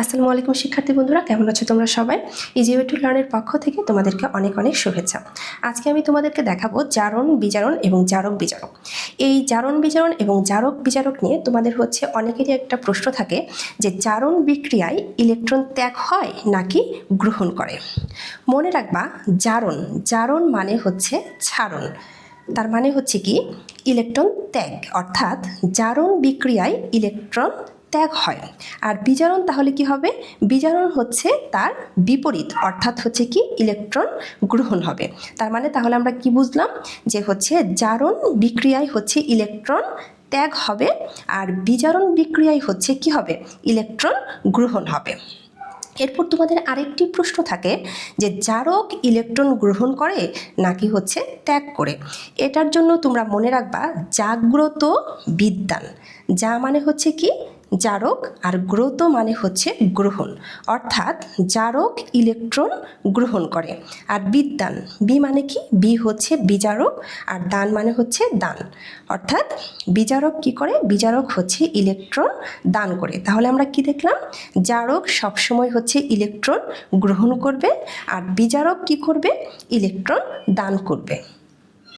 আসসালামু আলাইকুম, শিক্ষার্থী বন্ধুরা, কেমন আছো তোমরা সবাই? ইজিও টু লার্নের পক্ষ থেকে তোমাদেরকে অনেক অনেক শুভেচ্ছা। আজকে আমি তোমাদেরকে দেখাবো জারণ বিজারণ এবং জারক বিজারক। এই জারণ বিজারণ এবং জারক বিজারক নিয়ে তোমাদের হচ্ছে অনেকেরই একটা প্রশ্ন থাকে যে জারণ বিক্রিয়ায় ইলেকট্রন ত্যাগ হয় নাকি গ্রহণ করে? মনে রাখবা, জারণ জারণ মানে হচ্ছে ছাড়ন তার মানে হচ্ছে কি? ইলেকট্রন ত্যাগ, অর্থাৎ জারণ বিক্রিয়ায় ইলেকট্রন ত্যাগ হয়। আর বিজারণ তাহলে কি হবে? বিজারণ হচ্ছে তার বিপরীত, অর্থাৎ হচ্ছে কি? ইলেকট্রন গ্রহণ হবে। তার মানে তাহলে আমরা কি বুঝলাম? যে হচ্ছে জারণ বিক্রিয়ায় হচ্ছে ইলেকট্রন ত্যাগ হবে, আর বিজারণ বিক্রিয়ায় হচ্ছে কি হবে? ইলেকট্রন গ্রহণ হবে। এরপর তোমাদের আরেকটি প্রশ্ন থাকে যে জারক ইলেকট্রন গ্রহণ করে নাকি হচ্ছে ত্যাগ করে? এটার জন্য তোমরা মনে রাখবা জাগ্রত বিদ্যান। যা মানে হচ্ছে কি? জারক আর গ্রত মানে হচ্ছে গ্রহণ। অর্থাৎ জারক ইলেকট্রন গ্রহণ করে। আর বিদ্যান, বি মানে কি? বি হচ্ছে বিজারক আর দান মানে হচ্ছে দান। অর্থাৎ বিজারক কি করে? বিজারক হচ্ছে ইলেকট্রন দান করে। তাহলে আমরা কি দেখলাম? জারক সবসময় হচ্ছে ইলেকট্রন গ্রহণ করবে আর বিজারক কি করবে? ইলেকট্রন দান করবে।